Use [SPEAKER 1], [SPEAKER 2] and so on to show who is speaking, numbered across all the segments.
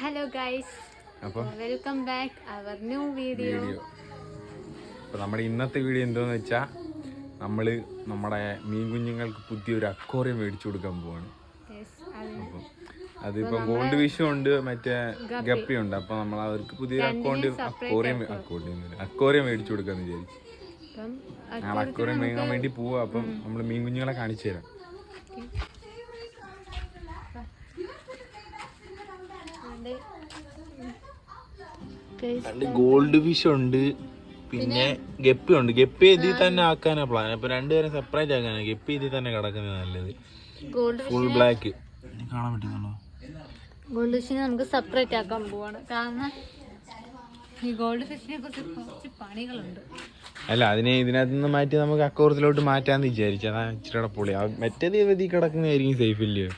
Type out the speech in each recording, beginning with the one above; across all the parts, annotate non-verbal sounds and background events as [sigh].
[SPEAKER 1] Hello guys
[SPEAKER 2] അപ്പോൾ
[SPEAKER 1] welcome back our new video
[SPEAKER 2] അപ്പോൾ നമ്മുടെ ഇന്നത്തെ വീഡിയോ എന്തോന്ന് വെച്ചാൽ നമ്മൾ നമ്മുടെ മീൻ കുഞ്ഞുങ്ങൾക്ക് പുതിയൊരു അക്വോറിയം മേടിച്ചു കൊടുക്കാൻ പോവാണ്. അപ്പം അതിപ്പം ഗോൾഡ് വിഷു ഉണ്ട് മറ്റേ ഗപ്പി. ഉണ്ട് അപ്പം നമ്മൾ അവർക്ക് പുതിയൊരു അക്കൗണ്ട് അക്വോറിയം അക്കൗണ്ട് അക്വോറിയം മേടിച്ചു കൊടുക്കാന്ന് വിചാരിച്ചു. ഞങ്ങൾ അക്വോറിയം മേങ്ങാൻ വേണ്ടി പോവാ. അപ്പം നമ്മൾ മീൻ കുഞ്ഞുങ്ങളെ കാണിച്ചു തരാം.
[SPEAKER 3] ഗോൾഡ് ഫിഷ് ഉണ്ട്. പിന്നെ ഗപ്പി ഉണ്ട്. ഗപ്പി ഇതിൽ തന്നെ ആക്കാനാ പ്ലാൻ അപ്പൊ രണ്ടുപേരും സെപ്പറേറ്റ് ആക്കാനാ. ഗപ്പി ഇതിൽ തന്നെ കിടക്കുന്നത് നല്ലത്. ഫുൾ ബ്ലാക്ക് കാണാൻ പറ്റുന്നുണ്ടോ?
[SPEAKER 1] ഗോൾഡ് ഫിഷിനെ നമുക്ക് സെപ്പറേറ്റ് ആക്കാൻ പോവാണ്. കാരണം ഈ ഗോൾഡ് ഫിഷിനെ കുറിച്ച് പണികളുണ്ട്.
[SPEAKER 2] അല്ല അതിനെ ഇതിനകത്ത് നിന്ന് മാറ്റി നമുക്ക് അക്കോറത്തിലോട്ട് മാറ്റാന്ന് വിചാരിച്ചു. അതാ ഇച്ചിരി പൊളി. മറ്റേത് ഇതിൽ കിടക്കുന്നതായിരിക്കും സേഫ് ഇല്ലയോ?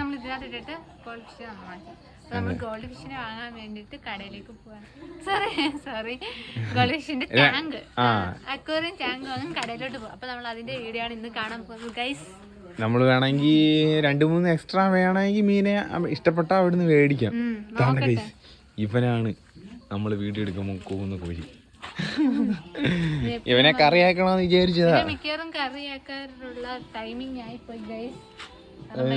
[SPEAKER 1] നമ്മൾ ഇതിനകത്ത് ഇട്ടിട്ട് ഗോൾഡ് ഫിഷിനെ മാറ്റി. നമ്മൾ ഗോൾഡ് ഫിഷിനെ വാങ്ങാൻ വേണ്ടിട്ട് കടയിലേക്ക് പോവാണ്. സോറി സോറി ഗോൾഡ് ഫിഷിന്റെ ടാങ്ക് അക്വേറിയം ടാങ്ക് വാങ്ങാൻ കടയിലോട്ട് പോകും അപ്പൊ നമ്മൾ അതിന്റെ വീഡിയോ ആണ് ഇന്ന് കാണാൻ പോകുന്നത് ഗൈസ്
[SPEAKER 2] നമ്മൾ വേണമെങ്കിൽ രണ്ട് മൂന്ന് എക്സ്ട്രാ വേണമെങ്കിൽ മീനെ ഇഷ്ടപ്പെട്ട അവിടുന്ന് മേടിക്കാം. ഇതാണ് ഇവനാണ് നമ്മൾ വീഡിയോ എടുക്കുമ്പോൾ പോകുന്ന കോഴി. [laughs] ഇവനെ കറിയാക്കണമെന്ന് വിചാരിച്ചതാ.
[SPEAKER 1] മിക്കവാറും കറിയാക്കാറുള്ള ടൈമിംഗ് ആയിപ്പോയി പോയി ഗൈസ്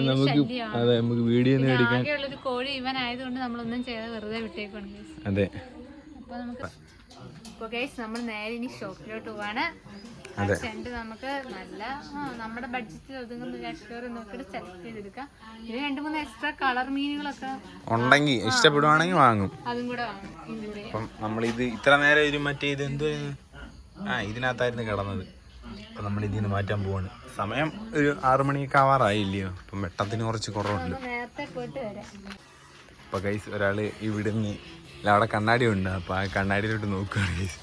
[SPEAKER 2] നമുക്ക് അതെ നമുക്ക് വീഡിയോ ഒന്നും എടുക്കാൻ
[SPEAKER 1] ആകെയുള്ളൊരു കോഴി ഇവനായതുകൊണ്ട് നമ്മളൊന്നും ചെയ്ത് വെറുതെ വിട്ടേക്കാണ്
[SPEAKER 2] അതെ.
[SPEAKER 1] അപ്പൊ നമുക്ക് ഇപ്പൊ ഗൈസ് നമ്മൾ നേരെ ഇനി ഷോപ്പിലോട്ട് പോവാണ്. ചെണ്ട് നമുക്ക് നല്ല നമ്മുടെ ബഡ്ജറ്റിൽ ഒതുങ്ങുന്ന ഒരു അക്വേറി നോക്കിയിട്ട് സെലക്ട് ചെയ്തെടുക്കാം. ഇത് രണ്ട് മൂന്ന് എക്സ്ട്രാ കളർ മീനുകളൊക്കെ
[SPEAKER 2] ഉണ്ടെങ്കിൽ ഇഷ്ടപ്പെടുവാണെങ്കിൽ വാങ്ങും.
[SPEAKER 1] അതും കൂടെ വാങ്ങും
[SPEAKER 2] നമ്മൾ ഇത് ഇത്ര നേരം ഒരു മറ്റേ ഇത് എന്ത്? ആ ഇതിനകത്തായിരുന്നു കിടന്നത്. അപ്പം നമ്മൾ ഇതിൽ നിന്ന് മാറ്റാൻ പോവാണ്. സമയം ഒരു ആറു മണിയൊക്കെ ആവാറായില്ലയോ? അപ്പം വെട്ടത്തിന് കുറച്ച് കുറവുണ്ട്.
[SPEAKER 1] നേരത്തെ പോയിട്ട് വരാം
[SPEAKER 2] അപ്പോൾ ഗൈസ് ഒരാൾ ഇവിടുന്ന് ഇല്ല, അവിടെ കണ്ണാടി ഉണ്ട്. അപ്പോൾ ആ കണ്ണാടിയിലോട്ട് നോക്കുകയാണ് ഗൈസ്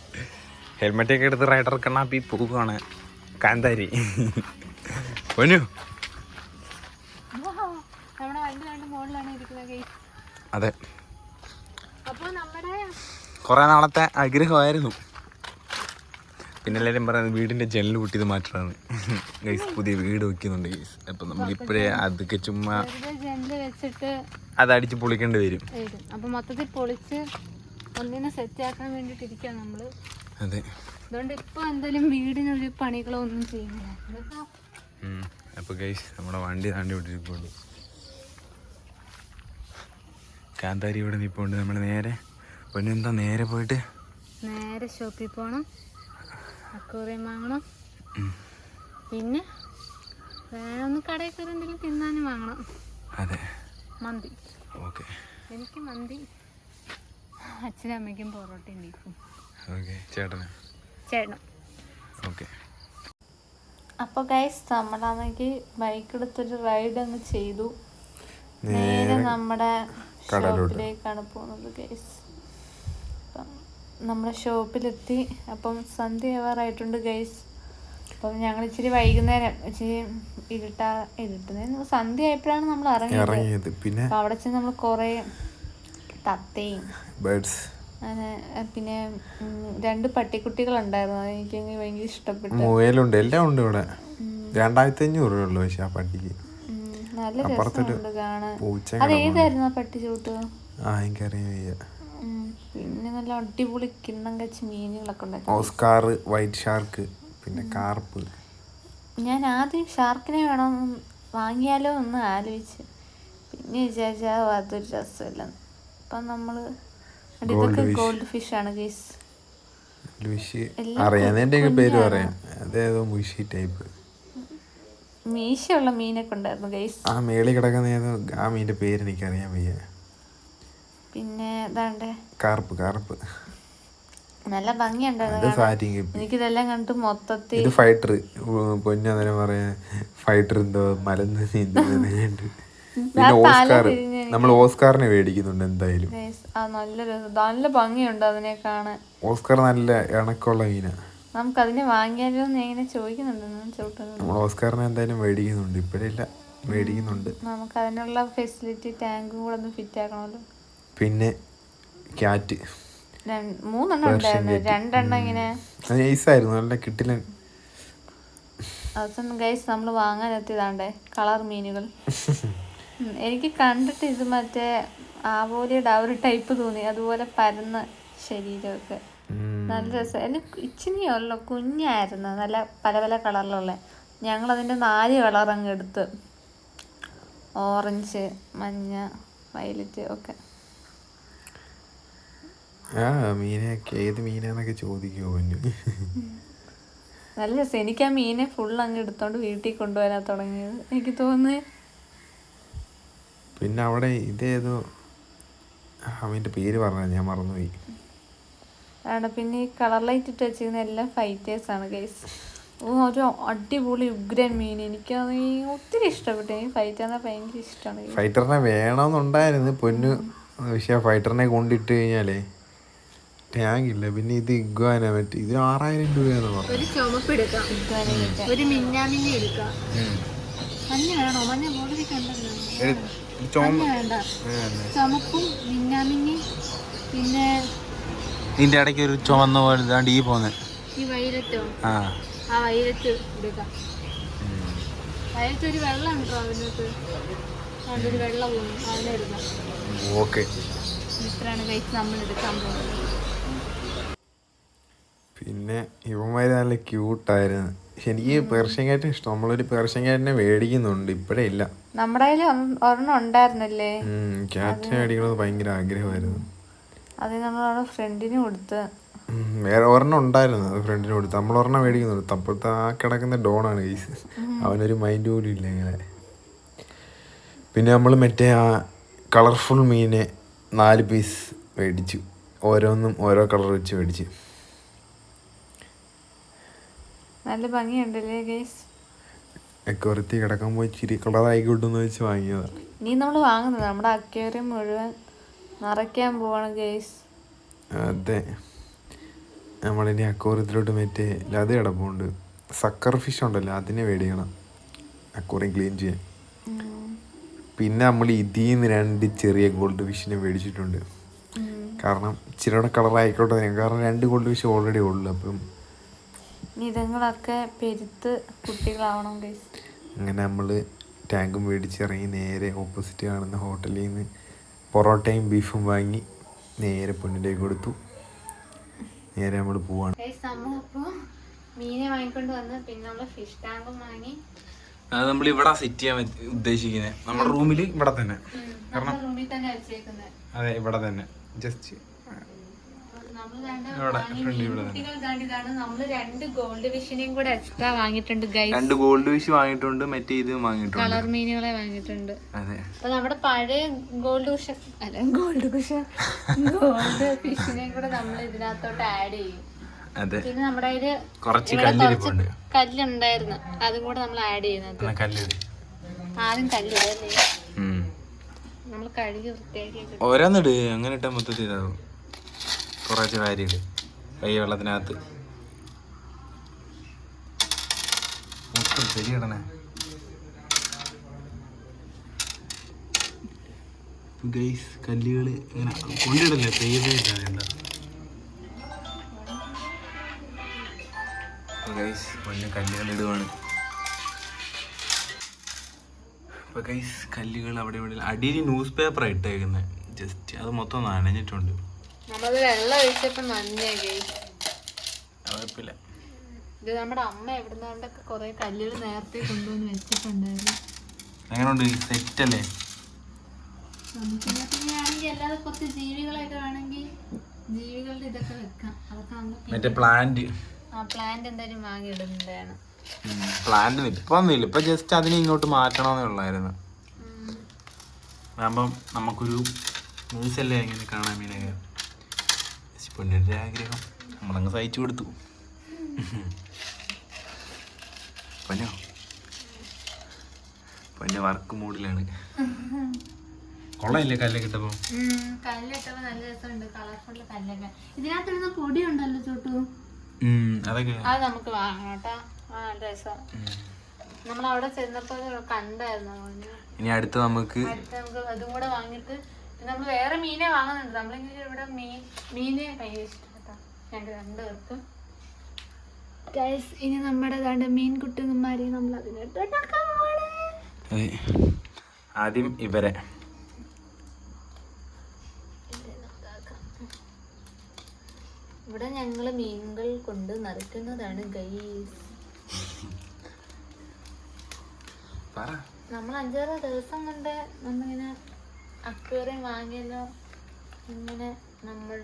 [SPEAKER 2] ഹെൽമെറ്റൊക്കെ എടുത്ത് റൈഡർ കണ്ണാപ്പി പോവുകയാണ്. കാന്താരി. പൊന്നു. അതെ.
[SPEAKER 1] അപ്പോൾ നമ്മുടെ
[SPEAKER 2] കുറേ നാളത്തെ ആഗ്രഹമായിരുന്നു. പിന്നെ എല്ലാവരും പറയുന്നത് വീടിന്റെ ജനൽ പൊട്ടിയത് മാറ്റമാണ് ഗൈസ് പുതിയ വീട് വെക്കുന്നുണ്ട് ഗൈസ്. അപ്പം നമ്മളിപ്പോഴേ അതൊക്കെ ചുമ്മാ
[SPEAKER 1] വെച്ചിട്ട്
[SPEAKER 2] അതടിച്ച് പൊളിക്കേണ്ടി വരും.
[SPEAKER 1] അപ്പൊ മൊത്തത്തിൽ പൊളിച്ച് ഒന്നിനെ സെറ്റ് ആക്കാൻ വേണ്ടിട്ട് ഇരിക്കാം നമ്മൾ.
[SPEAKER 2] അതെ.
[SPEAKER 1] അതുകൊണ്ട് ഇപ്പൊ എന്തായാലും വീടിനൊരു പണികളോ ഒന്നും ചെയ്യുന്നില്ല.
[SPEAKER 2] അപ്പോൾ ഗൈസ് നമ്മുടെ വണ്ടി താണ്ടി വിട്ടിരിക്കുന്നുണ്ട് കാന്താരി ഇവിടെ നിൽപ്പുണ്ട് നമ്മൾ നേരെ പൊന്നെന്താ നേരെ പോയിട്ട്?
[SPEAKER 1] നേരെ ഷോപ്പിൽ പോണം. അക്വേറിയം വാങ്ങണം. പിന്നെ വേറെ ഒന്ന് കടയിൽ കയറി എന്തെങ്കിലും തിന്നാനും വാങ്ങണം.
[SPEAKER 2] അതെ.
[SPEAKER 1] മന്തി.
[SPEAKER 2] ഓക്കെ.
[SPEAKER 1] എനിക്ക് മന്തി. അച്ഛനും അമ്മയ്ക്കും പൊറോട്ട ബീഫും.
[SPEAKER 2] ഓക്കെ ചേട്ടന്?
[SPEAKER 1] ചേട്ടനും.
[SPEAKER 2] ഓക്കെ.
[SPEAKER 1] അപ്പോൾ ഗൈസ് നമ്മളാണെങ്കിൽ ബൈക്ക് എടുത്തൊരു റൈഡ് അങ്ങ് ചെയ്തു. നേരെ നമ്മുടെ ഷോപ്പിലേക്കാണ് പോകുന്നത് ഗൈസ് അപ്പം നമ്മുടെ ഷോപ്പിലെത്തി. അപ്പം സന്ധ്യ ആവാറായിട്ടുണ്ട് ഗൈസ് അപ്പം ഞങ്ങൾ ഇച്ചിരി വൈകുന്നേരം ഇച്ചിരി ഇരുട്ടാ ഇരുട്ടുന്ന സന്ധ്യ ആയപ്പോഴാണ് നമ്മൾ ഇറങ്ങിയത്.
[SPEAKER 2] പിന്നെ?
[SPEAKER 1] അവിടെ ചെന്ന് നമ്മൾ കുറേ തത്തയും പിന്നെ രണ്ട് പട്ടിക്കുട്ടികളുണ്ടായിരുന്നു. ഉണ്ടായിരുന്നു എനിക്ക് ഭയങ്കര ഇഷ്ടപ്പെട്ടു
[SPEAKER 2] മുയലുണ്ട്. എല്ലാം ഉണ്ട് ഇവിടെ. രണ്ടായിരത്തി അഞ്ഞൂറ് രൂപ ഉള്ളു പക്ഷെ ആ പട്ടിക്ക്.
[SPEAKER 1] നല്ല രസമുണ്ട് കാണാൻ. അത് ഏതായിരുന്നു ആ പട്ടി ചൂട്ട്
[SPEAKER 2] ആ
[SPEAKER 1] ഉം, പിന്നെ നല്ല അടിപൊളി കിണ്ണം കച്ച് മീനുകളൊക്കെ ഉണ്ടായിരുന്നു.
[SPEAKER 2] ഓസ്കാർ വൈറ്റ് ഷാർക്ക് പിന്നെ കാർപ്പ്.
[SPEAKER 1] ഞാൻ ആദ്യം ഷാർക്കിനെ വേണം വാങ്ങിയാലോ എന്ന് ആലോചിച്ച്. പിന്നെ വിചാരിച്ചാൽ അതൊരു രസമല്ല. അപ്പം നമ്മൾ ഇതൊക്കെ ഗോൾഡ് ഫിഷ് ആണ് ഗീസ്
[SPEAKER 2] വിഷ് അറിയാം പേര് പറയാം. അതേതോ മുഷി ടൈപ്പ്
[SPEAKER 1] മീശയുള്ള മീനൊക്കെ ഉണ്ടായിരുന്നു ഗൈസ്
[SPEAKER 2] ആ മേളിൽ കിടക്കുന്ന ഏതോ ആ മീന്റെ പേര് എനിക്കറിയാൻ വയ്യ.
[SPEAKER 1] പിന്നെ ഇതാണ്ടേ?
[SPEAKER 2] കാർപ്പ് കാർപ്പ്
[SPEAKER 1] നല്ല
[SPEAKER 2] കിപ്പി
[SPEAKER 1] എനിക്കിതെല്ലാം കണ്ടിട്ട് മൊത്തത്തിൽ
[SPEAKER 2] ഇത് ഫൈറ്റർ പൊന്നന്നേരം പറയാ ഫൈറ്റർ എന്തോ മലന്ന് നീന്തുന്നുണ്ട് [laughs] പിന്നെ ഓസ്കാർ നമ്മൾ ഓസ്കാറിനെ മേടിക്കുന്നുണ്ട് എന്തായാലും.
[SPEAKER 1] നല്ല രസം. നല്ല ഭംഗിയുണ്ട് അതിനെ കാണാൻ.
[SPEAKER 2] ഓസ്കാർ നല്ല ഇണക്കമുള്ള മീന.
[SPEAKER 1] നമുക്ക് അതിനെ വാങ്ങിയാലോ എങ്ങനെ ഇങ്ങനെ ചോദിക്കുന്നുണ്ട്
[SPEAKER 2] നമ്മൾ ഓസ്കാറിനെ എന്തായാലും മേടിക്കുന്നുണ്ട്. ഇപ്പോഴില്ല മേടിക്കുന്നുണ്ട്.
[SPEAKER 1] നമുക്ക് അതിനുള്ള ഫെസിലിറ്റി ടാങ്കും കൂടെ ഒന്ന് ഫിറ്റ് ആക്കണമല്ലോ.
[SPEAKER 2] പിന്നെ ക്യാറ്റ്.
[SPEAKER 1] മൂന്നെണ്ണം ഉണ്ടായിരുന്നു. രണ്ടെണ്ണം ഇങ്ങനെ.
[SPEAKER 2] അത് നൈസായിരുന്നു നല്ല കിട്ടില്ല.
[SPEAKER 1] അവസാനം ഗൈസ് നമ്മൾ വാങ്ങാൻ എത്തിയതാണ്ടേ കളർ മീനുകൾ. [laughs] എനിക്ക് കണ്ടിട്ട് ഇത് മറ്റേ ആവോലിയുടെ ആ ഒരു ടൈപ്പ് തോന്നി. അതുപോലെ പരന്ന ശരീരമൊക്കെ. നല്ല രസം. എന്നെ ഇച്ചിനിയല്ലോ കുഞ്ഞായിരുന്നു. നല്ല പല പല കളറിലുള്ള. ഞങ്ങൾ അതിന്റെ നാല് കളർ അങ്ങ് എടുത്ത്. ഓറഞ്ച് മഞ്ഞ വയലറ്റ് ഒക്കെ.
[SPEAKER 2] ആ മീനൊക്കെ ഏത് മീനാന്നൊക്കെ ചോദിക്കുമോ
[SPEAKER 1] നല്ല രസം എനിക്ക് ആ മീനെ ഫുൾ അങ്ങ് എടുത്തോണ്ട് വീട്ടിൽ കൊണ്ടുവരാൻ തുടങ്ങിയത് എനിക്ക് തോന്നുന്നു.
[SPEAKER 2] പിന്നെ അവിടെ ഇതേതോ അവന്റെ പേര് പറഞ്ഞ ഞാൻ മറന്നുപോയി.
[SPEAKER 1] ആണ് പിന്നെ ഈ കളർ ലൈറ്റ് ഇട്ട് വെച്ചിരുന്ന എല്ലാം ഫൈറ്റേഴ്സ് ആണ് ഗൈസ് ഒരു അടിപൊളി ഉഗ്രൻ മീൻ. എനിക്ക് ഒത്തിരി ഇഷ്ടപ്പെട്ടു. എനിക്ക് ഭയങ്കര ഇഷ്ടമാണ്.
[SPEAKER 2] ഫൈറ്ററിനെ വേണമെന്നുണ്ടായിരുന്നു. പൊന്നു പക്ഷേ ഫൈറ്ററിനെ കൊണ്ടിട്ട് കഴിഞ്ഞാലേ ടാങ്ക് ഇല്ല. പിന്നെ ഇത് ഇഗ്വാന മറ്റേ ഇതിന് ആറായിരം രൂപയാന്ന് പറഞ്ഞു.
[SPEAKER 1] ഒരു ചുമപ്പ് എടുക്കാം. ഒരു മിന്നാമിന്നി എടുക്കാം. മഞ്ഞ വേണോ? മഞ്ഞ ബോർഡിൽ കണ്ടല്ലോ ചുമപ്പും മിന്നാമിന്നി പിന്നെ
[SPEAKER 3] ഇതിന്റെ ഇടയ്ക്ക് ഒരു ചുമന്ന പോലെ ഇതാണ്ട് ഈ പോന്നെ.
[SPEAKER 1] ഈ വൈലറ്റോ?
[SPEAKER 3] ആ.
[SPEAKER 1] ആ വൈലറ്റ് എടുക്കാം. വൈലറ്റ് ഒരു വെള്ളം ഉണ്ടോ അതിനകത്ത്. അതുകൊണ്ട് ഒരു വെള്ളം പോകും അതിനെടുക്കാം
[SPEAKER 2] ഓക്കെ.
[SPEAKER 1] ഇത്രയാണ് കഴിച്ച് നമ്മൾ എടുക്കാൻ പോകുന്നത്.
[SPEAKER 2] പിന്നെ ഇവന്മാര് നല്ല ക്യൂട്ടായിരുന്നു എനിക്ക് പേർഷ്യൻ കാറ്റ് ഇഷ്ടം. നമ്മളൊരു പേർഷ്യൻ കാറ്റിനെ മേടിക്കുന്നുണ്ട്. ഇപ്പഴേ ഇല്ല.
[SPEAKER 1] നമ്മുടെ കയ്യിൽ ഒരെണ്ണം ഉണ്ടായിരുന്നല്ലേ?
[SPEAKER 2] ക്യാറ്റിനെ മേടിക്കണത് ഭയങ്കര ആഗ്രഹമായിരുന്നു.
[SPEAKER 1] അത് നമ്മളവിടെ ഫ്രണ്ടിന് കൊടുത്ത്.
[SPEAKER 2] വേറെ ഒരെണ്ണം ഉണ്ടായിരുന്നു. ഫ്രണ്ടിന് കൊടുത്ത്. നമ്മൾ ഒരെണ്ണം മേടിക്കുന്നുണ്ട്. അപ്പോഴത്തെ ആ കിടക്കുന്ന ഡോണാണ് കേസ് അവനൊരു മൈൻഡ് പോലും ഇല്ല ഇങ്ങനെ. പിന്നെ നമ്മൾ മറ്റേ ആ കളർഫുൾ മീനെ നാല് പീസ് മേടിച്ചു. ഓരോന്നും ഓരോ കളർ വെച്ച് മേടിച്ചു.
[SPEAKER 1] നല്ല ഭംഗിയുണ്ടല്ലേ ഗൈസ്
[SPEAKER 2] കിടക്കൻ പോയി ചിരിക്കണ്ടറായിക്ക് കളറായിക്കോട്ടെന്ന് വെച്ച് വാങ്ങിയതാണ്
[SPEAKER 1] നീ നമ്മൾ വാങ്ങുന്നത് നമ്മുടെ അക്വേറിയം മുഴുവൻ നിറയ്ക്കാൻ പോവാണ് ഗൈസ്
[SPEAKER 2] അതെ. നമ്മളിനി അക്കോറിയത്തിലോട്ട് മറ്റേ ലത കിടപ്പുണ്ട് സക്കർ ഫിഷ് ഉണ്ടല്ലോ അതിനെ വേടിക്കണം അക്വറിയം ക്ലീൻ ചെയ്യാൻ. പിന്നെ നമ്മൾ ഇതിൽ നിന്ന് രണ്ട് ചെറിയ ഗോൾഡ് ഫിഷിനെ മേടിച്ചിട്ടുണ്ട്. കാരണം ഇച്ചിരി കൂടെ കളറായിക്കോട്ടെ കാരണം രണ്ട് ഗോൾഡ് ഫിഷ് ഓൾറെഡി ഉള്ളു. അപ്പം
[SPEAKER 1] ഇനി ഇതുങ്ങളൊക്കെ പെരുത്ത് കുട്ടികളാവണം ഗൈസ്
[SPEAKER 2] അങ്ങനെ നമ്മൾ ടാങ്കും മേടിച്ചിറങ്ങി നേരെ ഓപ്പോസിറ്റ് കാണുന്ന ഹോട്ടലിൽ നിന്ന് പൊറോട്ടയും ബീഫും വാങ്ങി നേരെ പൊന്നിലേക്ക് കൊടുത്തു. നേരെ നമ്മൾ പോവാണ്.
[SPEAKER 1] ഗൈസ് നമ്മളപ്പോൾ മീനെ വാങ്ങിക്കൊണ്ട് വന്ന് പിന്നെ നമ്മൾ ഫിഷ് ടാങ്കും വാങ്ങി.
[SPEAKER 3] അത് നമ്മൾ ഇവിടെ സെറ്റ് ചെയ്യാൻ ഉദ്ദേശിക്കുന്നത് നമ്മുടെ റൂമിൽ ഇവിടെ തന്നെ.
[SPEAKER 1] റൂമിൽ
[SPEAKER 2] അതെ ഇവിടെ തന്നെ. ജസ്റ്റ്
[SPEAKER 1] രണ്ട് ഗോൾഡ് വിഷ് എക്സ്ട്രാ വാങ്ങിയിട്ടുണ്ട്
[SPEAKER 3] മറ്റേ ഇത് വാങ്ങിയിട്ടുണ്ട്.
[SPEAKER 1] കളർ മീനുകളെ വാങ്ങിയിട്ടുണ്ട്.
[SPEAKER 3] അതെ.
[SPEAKER 1] അപ്പൊ നമ്മുടെ പഴയ ഗോൾഡ് കുഷ അല്ല ഗോൾഡ് കുഷ ഗോൾഡ് ഫിഷിനെയും കൂടെ നമ്മൾ ഇതിനകത്തോട്ട് ആഡ് ചെയ്യും.
[SPEAKER 3] അതെ.
[SPEAKER 1] പിന്നെ നമ്മുടെ അതിൽ
[SPEAKER 3] കുറച്ച്
[SPEAKER 1] കല്ലുണ്ടായിരുന്നു. അതും കൂടെ നമ്മൾ ആഡ് ചെയ്യുന്നത്. ആദ്യം
[SPEAKER 3] ഉം.
[SPEAKER 1] നമ്മൾ കഴുകി വൃത്തിയാക്കി
[SPEAKER 3] ഓരോന്നിട് അങ്ങനെ ഇട്ടാ മൊത്തത്തിൽ ഇതാവും കുറച്ച് വാരിയിട്. കൈ വെള്ളത്തിനകത്ത്. മൊത്തം ശരിയിടണേ ഗൈസ് കല്ലുകൾ ഇങ്ങനെ കൊണ്ടിടല്ലേ പെയ്തിട്ടാണ് എന്താ ഗൈസ് മണ്ണ് കല്ലുകൾ ഇടുവാണ്. ഇപ്പൊ ഗൈസ് കല്ലുകൾ അവിടെ ഇവിടെ അടിയിൽ ന്യൂസ് പേപ്പർ ഇട്ടേക്കുന്നത് ജസ്റ്റ് അത് മൊത്തം നനഞ്ഞിട്ടുണ്ട്.
[SPEAKER 1] വെള്ളം ഒഴിച്ചപ്പോ നന്നായി
[SPEAKER 3] കുഴപ്പമില്ല
[SPEAKER 1] ഇത് നമ്മുടെ അമ്മ എവിടുന്നോണ്ടൊക്കെ കുറെ കല്ലുകൾ നേരത്തെ കൊണ്ടുവന്ന് വെച്ചിട്ടുണ്ടായിരുന്നു.
[SPEAKER 3] എങ്ങനെയുണ്ട് സെറ്റ് അല്ലേ
[SPEAKER 1] പിന്നെ പിന്നെ ആണെങ്കിൽ അല്ലാതെ കുറച്ച് ജീവികളൊക്കെ വേണമെങ്കിൽ ജീവികളുടെ ഇതൊക്കെ വെക്കാം. അതൊക്കെ നമ്മൾ
[SPEAKER 3] മറ്റേ പ്ലാന്റ്.
[SPEAKER 1] ആ പ്ലാന്റ് എന്തായാലും വാങ്ങി ഇടുന്നതാണ്.
[SPEAKER 3] പ്ലാന്റ് ഇപ്പൊ ജസ്റ്റ് അതിനെ ഇങ്ങോട്ട് മാറ്റണമെന്നേ ഉള്ളായിരുന്നു. അതാകുമ്പം നമുക്കൊരു ന്യൂസല്ലേ ഇങ്ങനെ കാണാൻ മീനൊക്കെ? പൊന്നിന്റെ ആഗ്രഹം. നമ്മളങ്ങ് സഹിച്ചു കൊടുത്തു. പൊന്നോ? പൊന്നെ വർക്ക് മൂഡിലാണ്. കൊള്ളയില്ലേ കല്ല് കിട്ടപ്പോ?
[SPEAKER 1] കല്ലിട്ടപ്പോ നല്ല രസമുണ്ട്. കളർഫുൾ കല്ലൊക്കെ. ഇതിനകത്തിടുന്ന പൊടി ഉണ്ടല്ലോ ചോട്ടു
[SPEAKER 3] അതൊക്കെ.
[SPEAKER 1] അത് നമുക്ക് ആ രസം. നമ്മൾ അവിടെ ചെന്നപ്പോ കണ്ടായിരുന്നു.
[SPEAKER 3] ഇനി അടുത്ത നമുക്ക്
[SPEAKER 1] അടുത്ത നമുക്ക് അതും കൂടെ പിന്നെ നമ്മൾ വേറെ മീനെ വാങ്ങുന്നുണ്ട്. നമ്മളിങ്ങനെ ഇവിടെ മീൻ മീനെ ഭയങ്കര ഇഷ്ടം രണ്ട് ഞങ്ങൾക്ക് രണ്ടുപേർക്കും. ഗൈസ് ഇനി നമ്മുടെ ദാണ്ട് മീൻ കുട്ടുങ്ങന്മാരെ നമ്മൾ അതിനകത്ത്
[SPEAKER 3] ആദ്യം ഇവരെ.
[SPEAKER 1] ഇവിടെ ഞങ്ങൾ മീനുകൾ കൊണ്ട് നിറയ്ക്കുന്നതാണ് ഗൈസ് നമ്മൾ അഞ്ചാറ് ദിവസം കൊണ്ട് നമ്മളിങ്ങനെ അക്വേറിയം വാങ്ങിയല്ലോ. ഇങ്ങനെ നമ്മൾ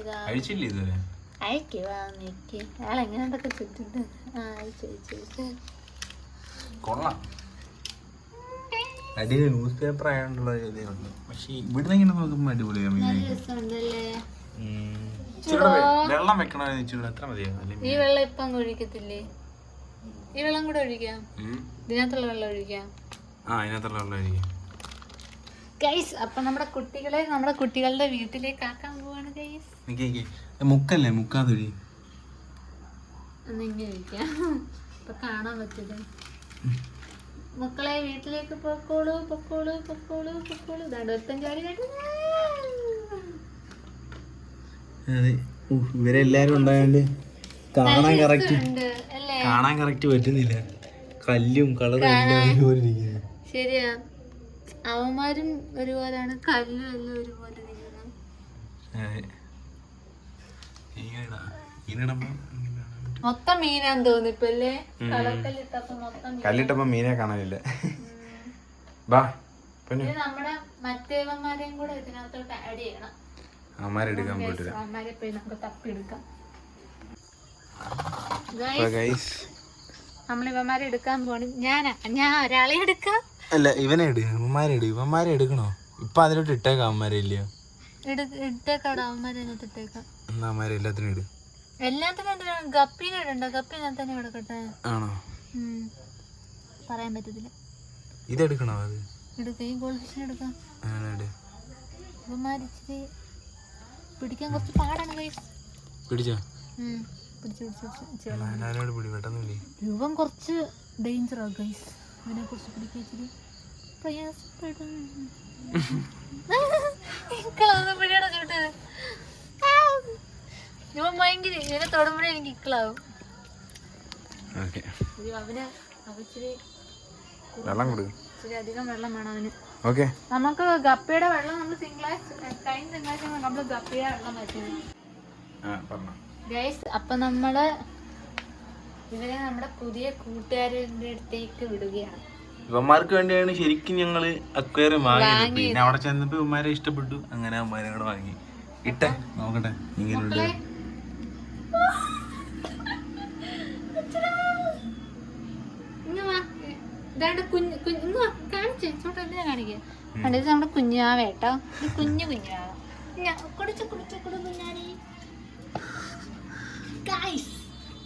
[SPEAKER 1] ഇതാ
[SPEAKER 3] കഴിച്ചില്ലേ ഇതുവരെ?
[SPEAKER 1] അയക്കുക നിക്ക് അയാൾ എങ്ങനെയൊക്കെ ചുറ്റിട്ട്? ആ അയച്ചു അയച്ചു അയച്ചു
[SPEAKER 3] കൊള്ളാം. അടിയിൽ ന്യൂസ് പേപ്പർ ആയതുകൊണ്ടുള്ള ഇതേ പക്ഷേ പക്ഷെ ഇവിടുന്ന് ഇങ്ങനെ നോക്കുമ്പോൾ അടിപൊളിയാണ് മീനെ.
[SPEAKER 1] നല്ല രസമുണ്ടല്ലേ?
[SPEAKER 3] ഇച്ചിരൂടെ വെള്ളം എത്ര
[SPEAKER 1] ഈ വെള്ളം ഇപ്പം അങ്ങ് ഒഴിക്കത്തില്ലേ? ഈ വെള്ളം കൂടെ ഒഴിക്കാം. ഇതിനകത്തുള്ള വെള്ളം ഒഴിക്കാം.
[SPEAKER 3] ആ ഇതിനകത്തുള്ള വെള്ളം ആയിരിക്കും
[SPEAKER 1] ഗൈസ് അപ്പൊ നമ്മുടെ കുട്ടികളെ നമ്മുടെ കുട്ടികളുടെ വീട്ടിലേക്ക് ആക്കാൻ പോവാണ് ഗൈസ്
[SPEAKER 3] മുക്കല്ലേ? മുക്കാതൊഴി
[SPEAKER 1] ഇപ്പൊ കാണാൻ പറ്റില്ല. മക്കളെ വീട്ടിലേക്ക് പൊക്കോളൂ പൊക്കോളൂ പൊക്കോളൂ പൊക്കോളൂ.
[SPEAKER 3] അതെ. ഇവരെല്ലാരും ഉണ്ടായോണ്ട് കാണാൻ കറക്റ്റ് കാണാൻ കറക്റ്റ് പറ്റുന്നില്ല. കല്ലും കളറും എല്ലാം ഒരുപോലെ
[SPEAKER 1] ശരിയാ. അവന്മാരും ഒരുപോലെയാണ് കല്ലും എല്ലാം ഒരുപോലെ. മൊത്തം മീനാന്ന്.
[SPEAKER 2] കല്ലിട്ടപ്പോ മീനെ കാണാനില്ല ബാ പിന്നെ.
[SPEAKER 1] ഇത് നമ്മുടെ മറ്റേവന്മാരെയും കൂടെ ഇതിനകത്തോട്ട് ആഡ് ചെയ്യണം. അവന്മാരെ പോയി നമുക്ക് തപ്പിയെടുക്കാം ഇവന്മാരെ എടുക്കാൻ പോണ. ഞാനാ ഞാൻ ഒരാളെ എടുക്കാം.
[SPEAKER 3] അല്ല ഇവനെ ഇട് ഇവന്മാരെ ഇട് ഇവന്മാരെ എടുക്കണോ ഇപ്പൊ അതിലോട്ട് ഇട്ടേക്കാം അവന്മാരെ ഇല്ലയോ
[SPEAKER 1] ഇട്ടേക്കാടാ അവന്മാരെ
[SPEAKER 3] എല്ലാത്തിനും ഇട്.
[SPEAKER 1] എല്ലാത്തിനും എന്തിനാ? ഗപ്പീനെ ഇടണ്ട? ഗപ്പീനകത്ത് തന്നെ കിടക്കട്ടെ
[SPEAKER 3] ആണോ?
[SPEAKER 1] പറയാൻ പറ്റത്തില്ല.
[SPEAKER 3] ഇതെടുക്കണോ അത്?
[SPEAKER 1] എടുക്കാം ഗോൾഡ് ഫിഷിനെ പിടിക്കാൻ കുറച്ച് പാടാണ്
[SPEAKER 3] പിടിച്ചോ?
[SPEAKER 1] ഇവൻ കുറച്ച് ഡേഞ്ചറാ ഗൈസ് പിടിക്കാൻ ഇച്ചിരി പ്രയാസപ്പെടും ഇക്കളാവുന്ന പിടിയാണ് കേട്ടത് ഇവൻ ഭയങ്കര ഇങ്ങനെ തൊടുമ്പോഴേ എനിക്ക് ഇക്കളാവും അവന് അവച്ചിരി
[SPEAKER 2] വെള്ളം കൊടുക്കും
[SPEAKER 1] ഇച്ചിരി അധികം വെള്ളം വേണം അവന്
[SPEAKER 2] ഓക്കെ
[SPEAKER 1] നമുക്ക് ഗപ്പിയുടെ വെള്ളം നമ്മൾ തിങ്കളാഴ്ച കഴിഞ്ഞ തിങ്കളാഴ്ച നമ്മൾ ഗപ്പിയുടെ വെള്ളം വെച്ചത്
[SPEAKER 2] ആ പറഞ്ഞോ
[SPEAKER 1] ഗൈസ് അപ്പൊ നമ്മൾ ഇവരെ നമ്മുടെ പുതിയ കൂട്ടുകാരുടെ അടുത്തേക്ക് വിടുകയാണ്.
[SPEAKER 3] ഇവന്മാർക്ക് വേണ്ടിയാണ് ശരിക്കും ഞങ്ങൾ അക്വേറിയം വാങ്ങിയത്. പിന്നെ അവിടെ ചെന്നപ്പോ ഇവന്മാരെ ഇഷ്ടപ്പെട്ടു. അങ്ങനെ അവന്മാരെ കൂടെ വാങ്ങി. ഇട്ടെ നോക്കട്ടെ. ഇങ്ങനെയുണ്ട്
[SPEAKER 1] കാണിക്കുക നമ്മുടെ കുഞ്ഞാവേട്ടോ കുഞ്ഞു കുഞ്ഞാവ. കുടിച്ചു കുടിച്ചു കുടി കുഞ്ഞാണി ഗൈസ്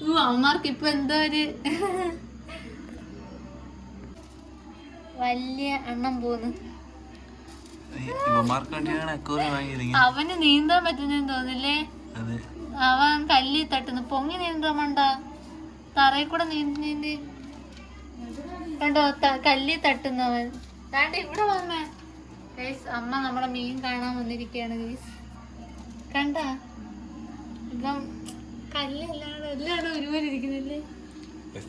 [SPEAKER 1] അമ്മമാർക്ക് ഇപ്പൊ എന്തോ ഒരു? വലിയ എണ്ണം പോന്നു. അവന് നീന്താൻ പറ്റുന്നെന്ന് തോന്നില്ലേ? അവൻ കല്ലി തട്ടുന്നു. പൊങ്ങി നീന്താൻ വേണ്ട. തറയിൽ കൂടെ നീന്തി നീന്തി. കണ്ടോ? കല്ലി തട്ടുന്നു അവൻ. വേണ്ട ഇവിടെ വന്നേ ഗൈസ് അമ്മ നമ്മുടെ മീൻ കാണാൻ വന്നിരിക്കുകയാണ് ഗൈസ് കണ്ട? ഇപ്പം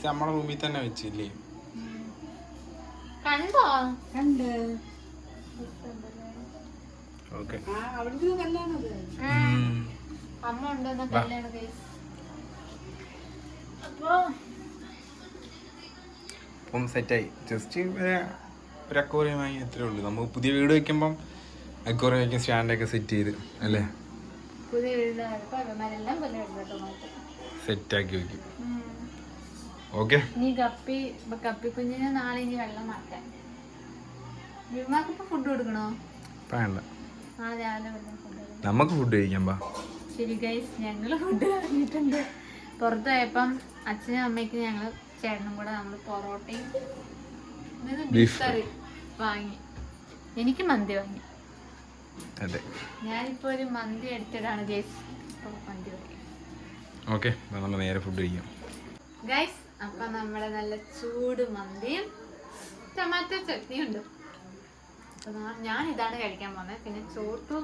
[SPEAKER 2] നമ്മളെ റൂമിൽ തന്നെ വെച്ചില്ലേ?
[SPEAKER 1] കണ്ടോ? കണ്ട്.
[SPEAKER 2] ഓക്കെ.
[SPEAKER 1] അമ്മ അപ്പോ
[SPEAKER 2] അപ്പം സെറ്റായി. ജസ്റ്റ് ഒരു അക്വോറിയം വാങ്ങി അത്രേ ഉള്ളൂ. നമുക്ക് പുതിയ വീട് വെക്കുമ്പം അക്വോറിയം വയ്ക്കും സ്റ്റാൻഡൊക്കെ സെറ്റ് ചെയ്ത് അല്ലേ?
[SPEAKER 1] പുതിയ വീടിനായപ്പോ അവന്മാരെല്ലാം കേട്ടോ മാറ്റി.
[SPEAKER 2] സെറ്റാക്കി വെക്കും. ഓക്കെ.
[SPEAKER 1] നീ ഗപ്പി കപ്പി കുഞ്ഞിനെ നാളെ ഇനി വെള്ളം മാറ്റാൻ. വിമാക്ക് ഇപ്പൊ ഫുഡ് കൊടുക്കണോ?
[SPEAKER 2] വേണ്ട.
[SPEAKER 1] നാളെ രാവിലെ വെള്ളം ഫുഡ്
[SPEAKER 2] നമുക്ക് ഫുഡ് കഴിക്കാം ബാ
[SPEAKER 1] ശരി ഗൈസ് ഞങ്ങൾ ഫുഡ് കഴിഞ്ഞിട്ടുണ്ട് പുറത്തായപ്പം അച്ഛനും അമ്മയ്ക്ക് ഞങ്ങൾ ചേട്ടനും കൂടെ നമ്മൾ പൊറോട്ടയും. ബീഫ് കറി വാങ്ങി. എനിക്ക് മന്തി വാങ്ങി.
[SPEAKER 2] അതെ.
[SPEAKER 1] ഞാനിപ്പോ ഒരു മന്തി എടുത്തിട്ടാണ് ഗൈസ്. ഇപ്പൊ മന്തി
[SPEAKER 2] ഓക്കെ നമ്മൾ നേരെ ഫുഡ് കഴിക്കാം.
[SPEAKER 1] ഗൈസ് അപ്പൊ നമ്മുടെ നല്ല ചൂട് മന്തിയും ടൊമാറ്റോ ചട്നിയും ഉണ്ട്. ഞാൻ ഇതാണ് കഴിക്കാൻ പോകുന്നത്. പിന്നെ ചോട്ടും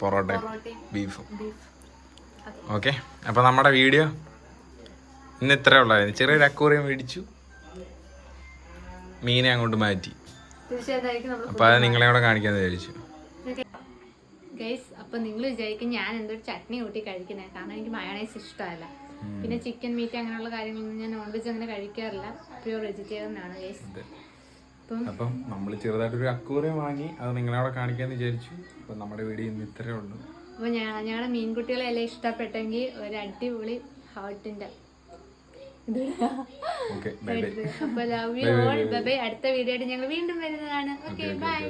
[SPEAKER 2] പൊറോട്ട ബീഫ്. ഓക്കെ അപ്പോൾ നമ്മുടെ വീഡിയോ ഇന്ന് ഇത്രേ ഉള്ളായിരുന്നു. ചെറിയൊരു അക്കൂറിയും മേടിച്ചു. മീനെ അങ്ങോട്ട് മാറ്റി. അപ്പോൾ അത് നിങ്ങളെ കൂടെ കാണിക്കാന്ന് വിചാരിച്ചു.
[SPEAKER 1] ഗൈസ് അപ്പൊ നിങ്ങൾ വിചാരിക്കും ഞാൻ എന്തൊരു ചട്നി കൂട്ടി കഴിക്കുന്നത് കാരണം എനിക്ക് മയോണൈസ് ഇഷ്ടമല്ല. പിന്നെ ചിക്കൻ മീറ്റ് അങ്ങനെയുള്ള കാര്യങ്ങളൊന്നും ഞാൻ നോൺ വെജ് അങ്ങനെ കഴിക്കാറില്ല. പ്യൂർ വെജിറ്റേറിയൻ ആണ് ഗൈസ്. അപ്പം
[SPEAKER 2] അപ്പം നമ്മൾ ചെറുതായിട്ടൊരു അക്കൂറിയം വാങ്ങി അത് നിങ്ങളെ അവിടെ കാണിക്കാന്ന് വിചാരിച്ചു. അപ്പം നമ്മുടെ വീഡിയോ ഇന്ന് ഇത്രയേ ഉള്ളൂ.
[SPEAKER 1] അപ്പൊ ഞാൻ ഞങ്ങളുടെ മീൻകുട്ടികളെ എല്ലാം ഇഷ്ടപ്പെട്ടെങ്കിൽ ഒരു അടിപൊളി ഹാർട്ടിന്റെ അപ്പൊ ലവ് യു ഓൾ ബൈ അടുത്ത വീഡിയോ ആയിട്ട് ഞങ്ങൾ വീണ്ടും വരുന്നതാണ്. Okay bye